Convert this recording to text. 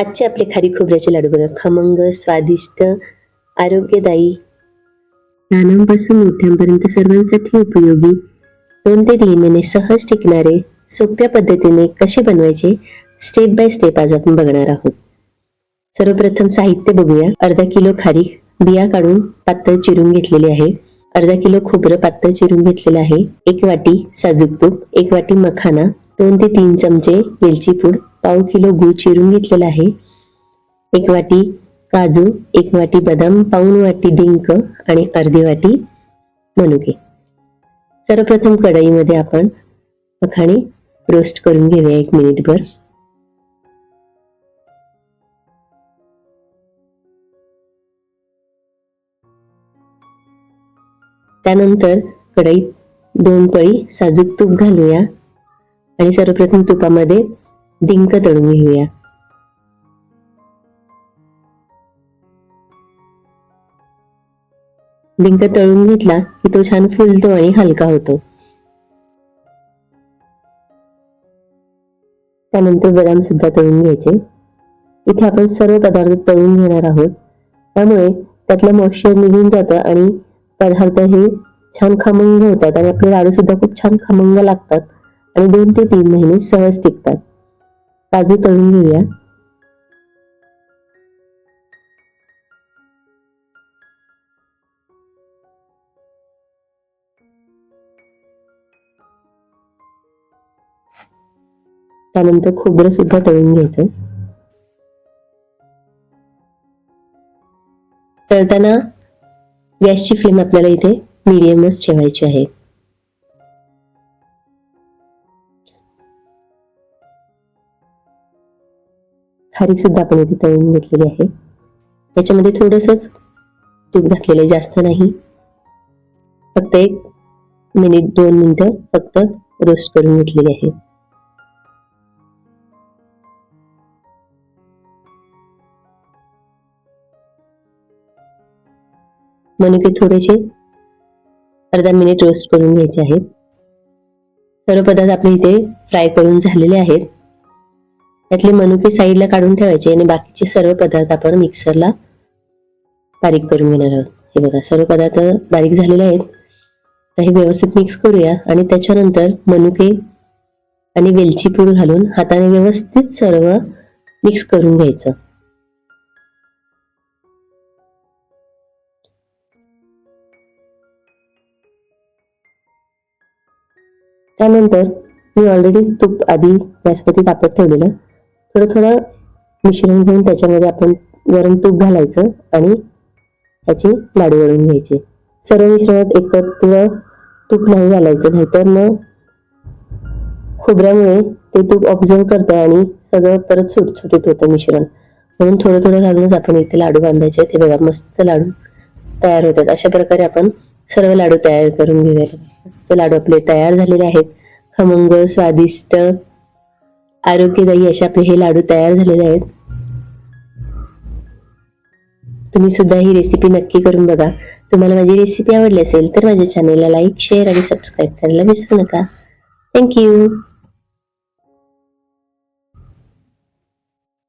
आजचे आपले खारी खोबऱ्याचे लाडू बघा. खमंग स्वादिष्ट आरोग्यदायी. लहानांपासून मोठ्यांपर्यंत सर्वांसाठी उपयोगी. दोन ते तीन महिने सहज टिकणारे सोप्या पद्धतीने कसे बनवायचे स्टेप बाय स्टेप आज आपण बघणार आहोत. सर्वप्रथम साहित्य बघूया. अर्धा किलो खारी बिया काढून पातळ चिरून घेतलेली आहे. अर्धा किलो खोबरं पातळ चिरून घेतलेलं आहे. एक वाटी साजूक तूप एक वाटी मखाना दोन ते तीन चमचे वेलची पूड पाव किलो गूळ चिरून घेतलेला आहे. एक वाटी काजू एक वाटी बदाम पाऊन वाटी डिंक आणि अर्धी वाटी मनुके. सर्वप्रथम कढईमध्ये आपण मखाणे रोस्ट करून घेऊया एक मिनिटभर. त्यानंतर कढईत दोन पळी साजूक तूप घालूया. आणि सर्वप्रथम तुपामध्ये डिंक तळून घेऊया. डिंक तळून घेतला की तो छान फुलतो आणि हलका होतो. त्यानंतर बदाम सुद्धा तळून घ्यायचे. इथे आपण सर्व पदार्थ तळून घेणार आहोत. त्यामुळे त्यातलं मॉइश्चर निघून जातं आणि पदार्थ हे छान खमंग होतात आणि आपले लाडू सुद्धा खूप छान खमंग लागतात. आणि दोन ते तीन महिने सहज टिकतात. काजू तळून घेऊया. त्यानंतर खोबरं सुद्धा तळून घ्यायचं. तळताना गॅसची फ्लेम आपल्याला इथे मिडियमच ठेवायची आहे. खारीक सुद्धा आपण इथे तळून घेतलेली आहे. त्याच्यामध्ये थोडंसंच तूप घातलेलं जास्त नाही. फक्त एक मिनिट दोन मिनिटं फक्त रोस्ट करून घेतलेली आहे. मनुके थोडेसे अर्धा मिनिट रोस्ट करून घ्यायचे आहेत. सर्व पदार्थ आपले इथे फ्राय करून झालेले आहेत. त्यातले मनुके साईडला काढून ठेवायचे आणि बाकीचे सर्व पदार्थ आपण मिक्सरला बारीक करून घेणार आहोत. हे बघा सर्व पदार्थ बारीक झालेले आहेत. तर हे व्यवस्थित मिक्स करूया आणि त्याच्यानंतर मनुके आणि वेलची पूड घालून हाताने व्यवस्थित सर्व मिक्स करून घ्यायचं. त्यानंतर मी ऑलरेडी तूप आधी गॅसवरती तापत ठेवलेलं. थोडं थोडं मिश्रण घेऊन त्याच्यामध्ये आपण वरण तूप घालायचं आणि त्याचे लाडू वळून घ्यायचे. सर्व मिश्रणात एकत्र तूप नाही घालायचं नाहीतर मग खोबऱ्यामुळे ते तूप ऑब्झर्व करतं आणि सगळं परत सुटसुटीत होतं मिश्रण. म्हणून थोडं थोडं घालूनच आपण इथे लाडू बांधायचे. ते बघा मस्त लाडू तयार होतात. अशा प्रकारे आपण सर्व लाडू तयार करून घेऊया मस्त लाडू आपले तयार झालेले आहेत. खमंग स्वादिष्ट आरोग्यदायी असे आपले हे लाडू तयार झालेले आहेत. तुम्ही सुद्धा ही रेसिपी नक्की करून बघा. तुम्हाला माझी रेसिपी आवडली असेल तर माझ्या चॅनेलला लाईक शेअर आणि सबस्क्राईब करायला विसरू नका. थँक्यू